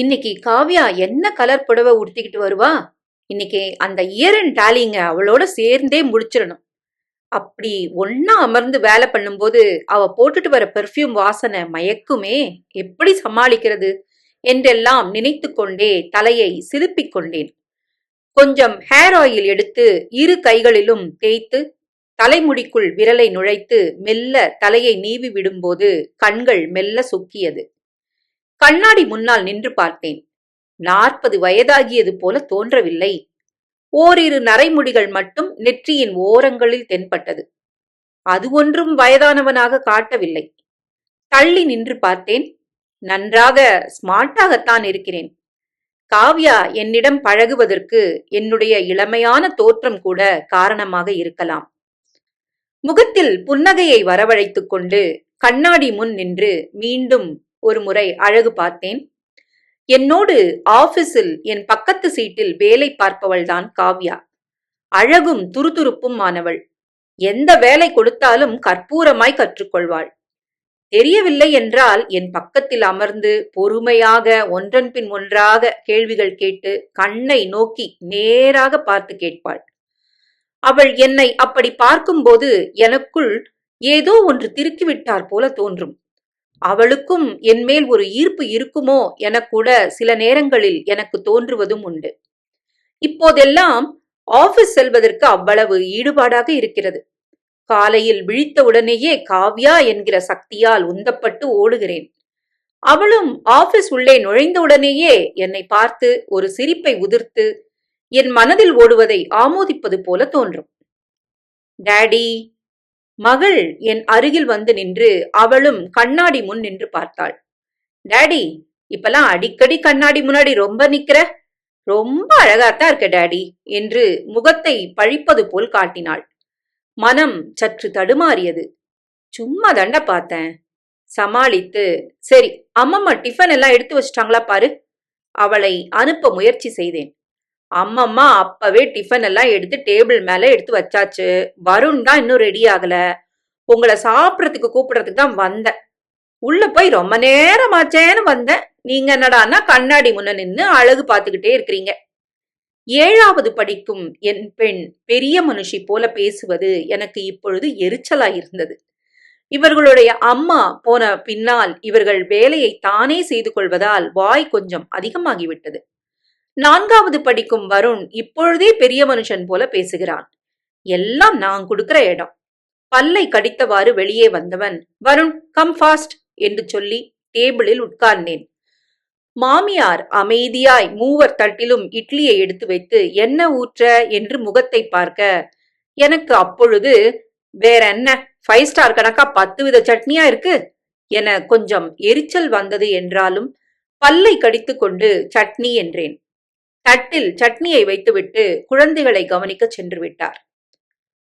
இன்னைக்கு காவ்யா என்ன கலர் புடவை உடுத்திக்கிட்டு வருவா? இன்னைக்கு அந்த இயர் அண்ட் டேலிங்க அவளோட சேர்ந்தே முடிச்சிடணும். அப்படி ஒன்னா அமர்ந்து வேலை பண்ணும்போது அவ போட்டுட்டு வர பெர்ஃப்யூம் வாசனை மயக்குமே. எப்படி சமாளிக்கிறது? என்றெல்லாம் நினைத்து கொண்டே தலையை சிலுப்பிக் கொண்டேன். கொஞ்சம் ஹேர் ஆயில் எடுத்து இரு கைகளிலும் தேய்த்து தலைமுடிக்குள் விரலை நுழைத்து மெல்ல தலையை நீவி விடும்போது கண்கள் மெல்ல சுக்கியது. கண்ணாடி முன்னால் நின்று பார்த்தேன். நாற்பது வயதாகியது போல தோன்றவில்லை. ஓரிரு நரைமுடிகள் மட்டும் நெற்றியின் ஓரங்களில் தென்பட்டது. அது ஒன்றும் வயதானவனாக காட்டவில்லை. தள்ளி நின்று பார்த்தேன். நன்றாக ஸ்மார்ட்டாகத்தான் இருக்கிறேன். காவ்யா என்னிடம் பழகுவதற்கு என்னுடைய இளமையான தோற்றம் கூட காரணமாக இருக்கலாம். முகத்தில் புன்னகையை வரவழைத்துக் கொண்டு கண்ணாடி முன் நின்று மீண்டும் ஒரு முறை அழகு பார்த்தேன். என்னோடு ஆபீஸில் என் பக்கத்து சீட்டில் வேலை பார்ப்பவள்தான் காவ்யா. அழகும் துருதுருப்பும் ஆனவள் எந்த வேலை கொடுத்தாலும் கற்பூரமாய் கற்றுக்கொள்வாள். தெரியவில்லை என்றால் என் பக்கத்தில் அமர்ந்து பொறுமையாக ஒன்றன் பின் ஒன்றாக கேள்விகள் கேட்டு கண்ணை நோக்கி நேராக பார்த்து கேட்பாள். அவள் என்னை அப்படி பார்க்கும்போது எனக்குள் ஏதோ ஒன்று திருக்கிவிட்டார் போல தோன்றும். அவளுக்கும் என்மேல் ஒரு ஈர்ப்பு இருக்குமோ எனக்கூட சில நேரங்களில் எனக்கு தோன்றுவதும் உண்டு. இப்போதெல்லாம் ஆபீஸ் செல்வதற்கு அவ்வளவு ஈடுபாடாக இருக்கிறது. காலையில் விழித்தவுடனேயே காவ்யா என்கிற சக்தியால் உந்தப்பட்டு ஓடுகிறேன். அவளும் ஆபீஸ் உள்ளே நுழைந்தவுடனேயே என்னை பார்த்து ஒரு சிரிப்பை உதிர்த்து என் மனதில் ஓடுவதை ஆமோதிப்பது போல தோன்றும். டேடி மகள் என் அருகில் வந்து நின்று அவளும் கண்ணாடி முன் நின்று பார்த்தாள். டேடி இப்பெல்லாம் அடிக்கடி கண்ணாடி முன்னாடி ரொம்ப நிக்கிற? ரொம்ப அழகாத்தான் இருக்க டேடி என்று முகத்தை பழிப்பது போல் காட்டினாள். மனம் சற்று தடுமாறியது. சும்மா தண்ட பார்த்தேன். சமாளித்து சரி அம்மம்மா டிஃபன் எல்லாம் எடுத்து வச்சிட்டாங்களா பாரு. அவளை அனுப்ப முயற்சி செய்தேன். அம்மம்மா அப்பவே டிஃபன் எல்லாம் எடுத்து டேபிள் மேல எடுத்து வச்சாச்சு. வருண் தான் இன்னும் ரெடி ஆகல. உங்களை சாப்பிட்றதுக்கு கூப்பிடுறதுக்கு தான் வந்தேன். உள்ள போய் ரொம்ப நேரம் ஆச்சேன்னு வந்தேன். நீங்க என்னடான்னா கண்ணாடி முன்ன நின்று அழகு பார்த்துக்கிட்டே இருக்கிறீங்க. ஏழாவது படிக்கும் என் பெண் பெரிய மனுஷி போல பேசுவது எனக்கு இப்பொழுது எரிச்சலா இருந்தது. இவர்களுடைய அம்மா போன பின்னால் இவர்கள் வேலையை தானே செய்து கொள்வதால் வாய் கொஞ்சம் அதிகமாகிவிட்டது. நான்காவது படிக்கும் வருண் இப்பொழுதே பெரிய மனுஷன் போல பேசுகிறான். எல்லாம் நான் கொடுக்கிற இடம். பல்லை கடித்தவாறு வெளியே வந்தவன் வருண் கம் ஃபாஸ்ட் என்று சொல்லி டேபிளில் உட்கார்ந்தேன். மாமியார் அமைதியாய் மூவர் தட்டிலும் இட்லியை எடுத்து வைத்து என்ன ஊற்ற? என்று முகத்தை பார்க்க எனக்கு அப்பொழுது வேற என்ன? ஃபைவ் ஸ்டார் கணக்கா பத்து வித சட்னியா இருக்கு? என கொஞ்சம் எரிச்சல் வந்தது என்றாலும் பல்லை கடித்துக்கொண்டு சட்னி என்றேன். தட்டில் சட்னியை வைத்துவிட்டு குழந்தைகளை கவனிக்க சென்று விட்டார்.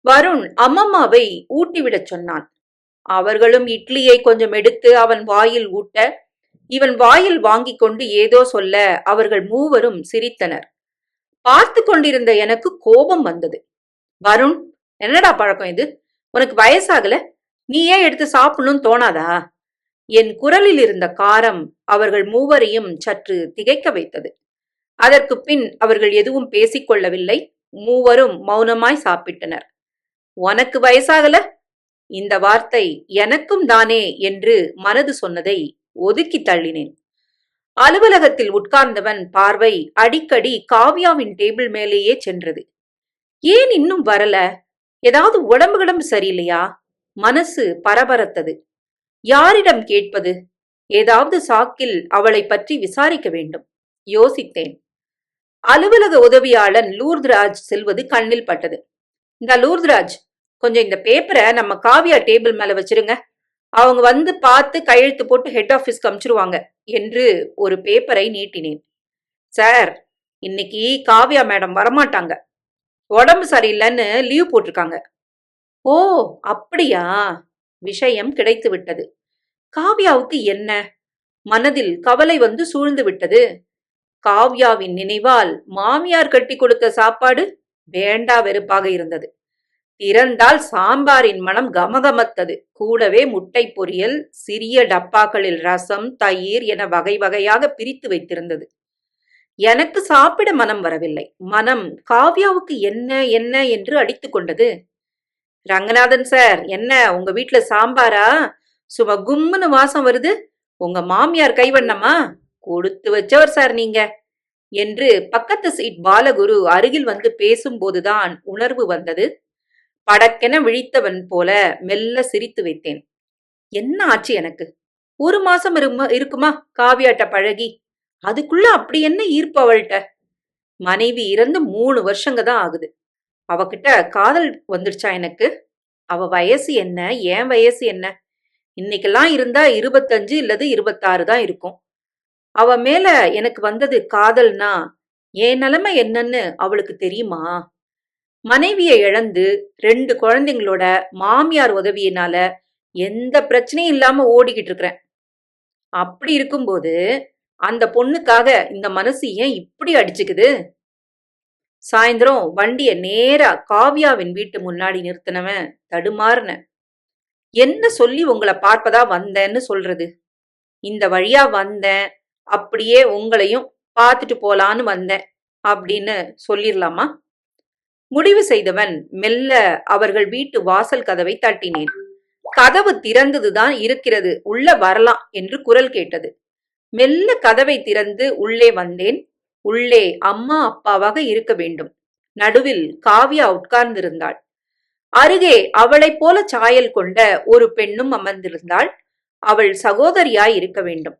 வருண் அம்மம்மாவை ஊட்டிவிடச் சொன்னான். அவர்களும் இட்லியை கொஞ்சம் எடுத்து அவன் வாயில் ஊட்ட இவன் வாயில் வாங்கிக் கொண்டு ஏதோ சொல்ல அவர்கள் மூவரும் சிரித்தனர். பார்த்து கொண்டிருந்த எனக்கு கோபம் வந்தது. வருண் என்னடா பழக்கம் இது? உனக்கு வயசாகல? நீ ஏன் எடுத்து சாப்பிடணும்னு தோணாதா? என் குரலில் இருந்த காரம் அவர்கள் மூவரையும் சற்று திகைக்க வைத்தது. அதற்கு பின் அவர்கள் எதுவும் பேசிக்கொள்ளவில்லை மூவரும் மௌனமாய் சாப்பிட்டனர். உனக்கு வயசாகல? இந்த வார்த்தை எனக்கும் தானே என்று மனது சொன்னதை ஒதுக்கி தள்ளினேன். அலுவலகத்தில் உட்கார்ந்தவன் பார்வை அடிக்கடி காவ்யாவின் டேபிள் மேலேயே சென்றது. ஏன் இன்னும் வரல? ஏதாவது உடம்பு கிடம்பு சரியில்லையா? மனசு பரபரத்தது. யாரிடம் கேட்பது? ஏதாவது சாக்கில் அவளை பற்றி விசாரிக்க வேண்டும். யோசித்தேன். அலுவலக உதவியாளன் லூர்த்ராஜ் செல்வது கண்ணில் பட்டது. இந்த லூர்த்ராஜ் கொஞ்சம் இந்த பேப்பரை நம்ம காவியா டேபிள் மேல வச்சிருங்க. அவங்க வந்து பார்த்து கையெழுத்து போட்டு ஹெட் ஆஃபீஸ்க்கு அமிச்சிருவாங்க என்று ஒரு பேப்பரை நீட்டினேன். சார் இன்னைக்கு காவியா மேடம் வரமாட்டாங்க. உடம்பு சரியில்லைன்னு லீவ் போட்டிருக்காங்க. ஓ அப்படியா? விஷயம் கிடைத்து விட்டது. காவியாவுக்கு என்ன? மனதில் கவலை வந்து சூழ்ந்து விட்டது. காவ்யாவின் நினைவால் மாமியார் கட்டி கொடுத்த சாப்பாடு வேண்டா வெறுப்பாக இருந்தது. திறந்தால் சாம்பாரின் மனம் கமகமத்தது. கூடவே முட்டை பொரியல் சிறிய டப்பாக்களில் ரசம் தயிர் என வகை வகையாக பிரித்து வைத்திருந்தது. எனக்கு சாப்பிட மனம் வரவில்லை. மனம் காவ்யாவுக்கு என்ன என்ன என்று அடித்து கொண்டது. ரங்கநாதன் சார் என்ன உங்க வீட்டுல சாம்பாரா? சும்மா கும்முன்னு வாசம் வருது. உங்க மாமியார் கைவண்ணமா? கொடுத்து வச்சவர் சார் நீங்க என்று பக்கத்து சீட் பாலகுரு அருகில் வந்து பேசும்போதுதான் உணர்வு வந்தது. படக்கென விழித்தவன் போல மெல்ல சிரித்து வைத்தேன். என்ன ஆச்சு எனக்கு? ஒரு மாசம் இருக்குமா? காவியாட்ட பழகி. அதுக்குள்ள அப்படி என்ன ஈர்ப்பு அவள்கிட்ட? மனைவி இறந்து மூணு வருஷங்க தான் ஆகுது. அவகிட்ட காதல் வந்துடுச்சா எனக்கு? அவ வயசு என்ன? என் வயசு என்ன? இன்னைக்கெல்லாம் இருந்தா இருபத்தஞ்சு இல்லது இருபத்தாறு தான் இருக்கும். அவ மேல எனக்கு வந்தது காதல்னா என் நிலைமை என்னன்னு அவளுக்கு தெரியுமா? மனைவியை இழந்து ரெண்டு குழந்தைங்களோட மாமியார் உதவியினால எந்த பிரச்சனையும் இல்லாம ஓடிக்கிட்டு இருக்கிறேன். அப்படி இருக்கும்போது அந்த பொண்ணுக்காக இந்த மனசு ஏன் இப்படி அடிச்சுக்குது? சாயந்தரம் வண்டிய நேரா காவ்யாவின் வீட்டு முன்னாடி நிறுத்தினவன் தடுமாறுன என்ன சொல்லி உங்களை பார்ப்பதா வந்தேன்னு சொல்றது? இந்த வழியா வந்தேன் அப்படியே உங்களையும் பார்த்துட்டு போலான்னு வந்தேன் அப்படின்னு சொல்லிடலாமா முடிவு செய்தவன் மெல்ல அவர்கள் வீட்டு வாசல் கதவை தட்டினேன். கதவு திறந்ததுதான் இருக்கிறது உள்ள வரலாம் என்று குரல் கேட்டது. மெல்ல கதவை திறந்து உள்ளே வந்தேன். உள்ளே அம்மா அப்பாவாக இருக்க வேண்டும். நடுவில் காவ்யா உட்கார்ந்திருந்தாள். அருகே அவளைப் போல சாயல் கொண்ட ஒரு பெண்ணும் அமர்ந்திருந்தாள். அவள் சகோதரியாய் இருக்க வேண்டும்.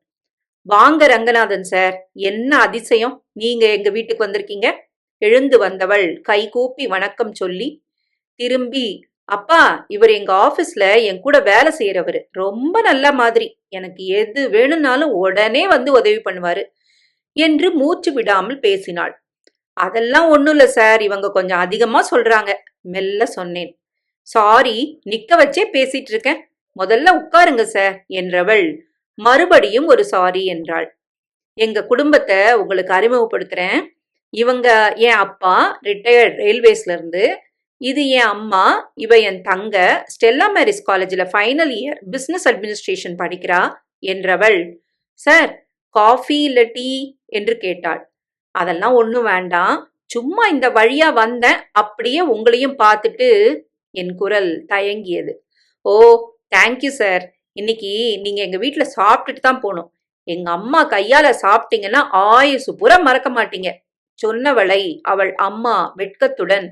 வாங்க ரங்கநாதன் சார் என்ன அதிசயம்? நீங்க எங்க வீட்டுக்கு வந்திருக்கீங்க? எழுந்து வந்தவள் கை கூப்பி வணக்கம் சொல்லி திரும்பி அப்பா இவர் எங்க ஆபீஸ்ல என் கூட வேலை செய்யறவரு ரொம்ப நல்ல மாதிரி. எனக்கு எது வேணும்னாலும் உடனே வந்து உதவி பண்ணுவாரு என்று மூச்சு விடாமல் பேசினாள். அதெல்லாம் ஒண்ணும் இல்ல சார் இவங்க கொஞ்சம் அதிகமா சொல்றாங்க மெல்ல சொன்னேன். சாரி நிக்க வச்சே பேசிட்டு இருக்கேன். முதல்ல உட்காருங்க சார் என்றவள் மறுபடியும் ஒரு சாரி என்றாள். எங்க குடும்பத்தை உங்களுக்கு அறிமுகப்படுத்துறேன். இவங்க என் அப்பா ரிட்டையர்ட் ரயில்வேஸ்ல இருந்து இது என் அம்மா இவ என் தங்க ஸ்டெல்லா மேரிஸ் காலேஜில் ஃபைனல் இயர் பிஸ்னஸ் அட்மினிஸ்ட்ரேஷன் படிக்கிறா என்றவள். சார் காஃபி இல்லை டீ என்று கேட்டாள். அதெல்லாம் ஒன்றும் வேண்டாம். சும்மா இந்த வழியா வந்தேன். அப்படியே உங்களையும் பார்த்துட்டு என் குரல் தயங்கியது. ஓ தேங்க்யூ சார் இன்னைக்கு நீங்க எங்க வீட்டில் சாப்பிட்டுட்டு தான் போகணும் எங்க அம்மா கையால சாப்பிட்டீங்கன்னா ஆயுசு பூரா மறக்க மாட்டீங்க. சொன்னவளை அவள் அம்மா வெட்கத்துடன்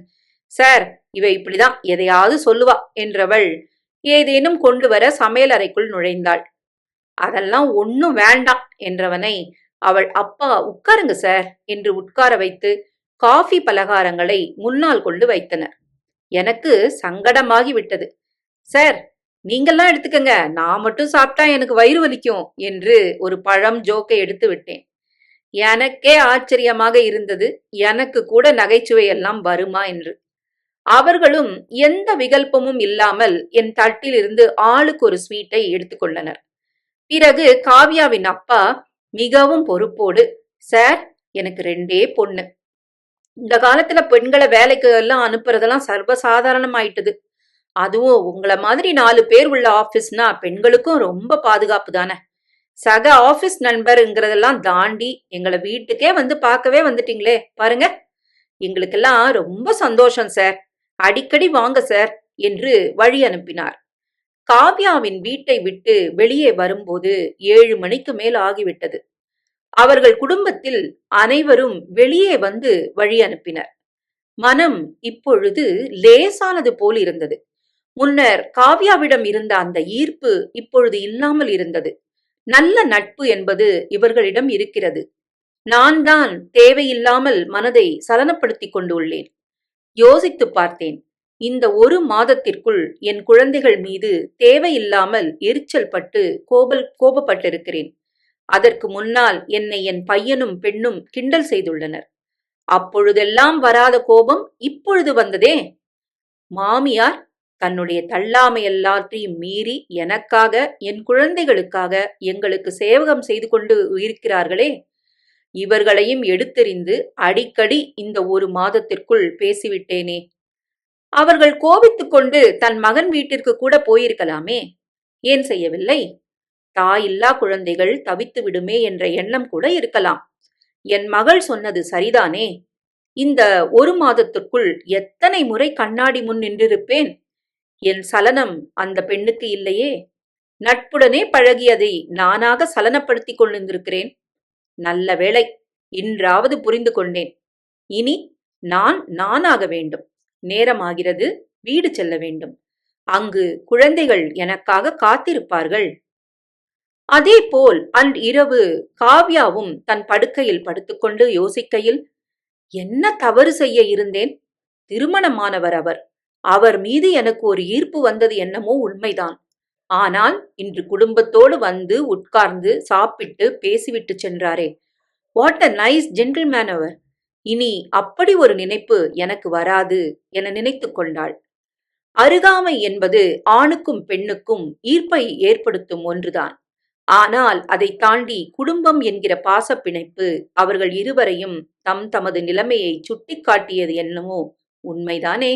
சார் இவ இப்படிதான் எதையாவது சொல்லுவா என்றவள் ஏதேனும் கொண்டு வர சமையல் அறைக்குள் நுழைந்தாள். அதெல்லாம் ஒன்னும் வேண்டாம் என்றவனை அவள் அப்பா உட்காருங்க சார் என்று உட்கார வைத்து காஃபி பலகாரங்களை முன்னால் கொண்டு வைத்தனர். எனக்கு சங்கடமாகி விட்டது. சார் நீங்கள்லாம் எடுத்துக்கங்க. நான் மட்டும் சாப்பிட்டா எனக்கு வயிறு வலிக்கும் என்று ஒரு பழம் ஜோக்கை எடுத்து விட்டேன். எனக்கே ஆச்சரியமாக இருந்தது. எனக்கு கூட நகைச்சுவை எல்லாம் வருமா என்று. அவர்களும் எந்த விகல்பமும் இல்லாமல் என் தட்டிலிருந்து ஆளுக்கு ஒரு ஸ்வீட்டை எடுத்துக்கொண்டனர் பிறகு காவ்யாவின் அப்பா மிகவும் பொறுப்போடு சார் எனக்கு ரெண்டே பொண்ணு. இந்த காலத்துல பெண்களை வேலைக்கு எல்லாம் அனுப்புறதெல்லாம் சர்வசாதாரணமாயிட்டது. அதுவும் உங்கள மாதிரி நாலு பேர் உள்ள ஆபீஸ்னா பெண்களுக்கும் ரொம்ப பாதுகாப்பு தானே? சக ஆபீஸ் நண்பருங்கிறதெல்லாம் தாண்டி எங்களை வீட்டுக்கே வந்து பார்க்கவே வந்துட்டீங்களே பாருங்க. எங்களுக்கெல்லாம் ரொம்ப சந்தோஷம் சார். அடிக்கடி வாங்க சார் என்று வழி அனுப்பினார். காவ்யாவின் வீட்டை விட்டு வெளியே வரும்போது ஏழு மணிக்கு மேல் ஆகிவிட்டது. அவர்கள் குடும்பத்தில் அனைவரும் வெளியே வந்து வழி அனுப்பினர். மனம் இப்பொழுது லேசானது போல் இருந்தது. முன்னர் காவ்யாவிடம் இருந்த அந்த ஈர்ப்பு இப்பொழுது இல்லாமல் இருந்தது. நல்ல நட்பு என்பது இவர்களிடம் இருக்கிறது. நான் தான் தேவையில்லாமல் மனதை சலனப்படுத்திக் கொண்டுள்ளேன். யோசித்து பார்த்தேன். இந்த ஒரு மாதத்திற்குள் என் குழந்தைகள் மீது தேவையில்லாமல் எரிச்சல் பட்டு கோபல் கோபப்பட்டிருக்கிறேன். அதற்கு முன்னால் என்னை என் பையனும் பெண்ணும் கிண்டல் செய்துள்ளனர். அப்பொழுதெல்லாம் வராத கோபம் இப்பொழுது வந்ததே? மாமியார் தன்னுடைய தள்ளாமை எல்லாத்தையும் மீறி எனக்காக என் குழந்தைகளுக்காக எங்களுக்கு சேவகம் செய்து கொண்டு இருக்கிறார்களே? இவர்களையும் எடுத்தெறிந்து அடிக்கடி இந்த ஒரு மாதத்திற்குள் பேசிவிட்டேனே. அவர்கள் கோபித்துக் கொண்டு தன் மகன் வீட்டிற்கு கூட போயிருக்கலாமே? ஏன் செய்யவில்லை? தாயில்லா குழந்தைகள் தவித்து விடுமே என்ற எண்ணம் கூட இருக்கலாம். என் மகள் சொன்னது சரிதானே? இந்த ஒரு மாதத்துக்குள் எத்தனை முறை கண்ணாடி முன் நின்றிருப்பேன்? என் சலனம் அந்த பெண்ணுக்கு இல்லையே? நட்புடனே பழகியதை நானாக சலனப்படுத்திக் கொண்டிருக்கிறேன் நல்ல வேளை இன்றாவது புரிந்து கொண்டேன். இனி நான் நானாக வேண்டும். நேரமாகிறது வீடு செல்ல வேண்டும். அங்கு குழந்தைகள் எனக்காக காத்திருப்பார்கள். அதேபோல் அன்று இரவு காவ்யாவும் தன் படுக்கையில் படுத்துக்கொண்டு யோசிக்கையில் என்ன தவறு செய்ய இருந்தேன்? திருமணமானவர் அவர். அவர் மீது எனக்கு ஒரு ஈர்ப்பு வந்தது என்னமோ உண்மைதான். ஆனால் இன்று குடும்பத்தோடு வந்து உட்கார்ந்து சாப்பிட்டு பேசிவிட்டு சென்றாரே. வாட் அ நைஸ் ஜென்டில்மேன் அவர். இனி அப்படி ஒரு நினைப்பு எனக்கு வராது என நினைத்து கொண்டாள். அருகாமை என்பது ஆணுக்கும் பெண்ணுக்கும் ஈர்ப்பை ஏற்படுத்தும் ஒன்றுதான். ஆனால் அதை தாண்டி குடும்பம் என்கிற பாசப்பிணைப்பு அவர்கள் இருவரையும் தம் தமது நிலைமையை சுட்டிக்காட்டியது என்னமோ உண்மைதானே?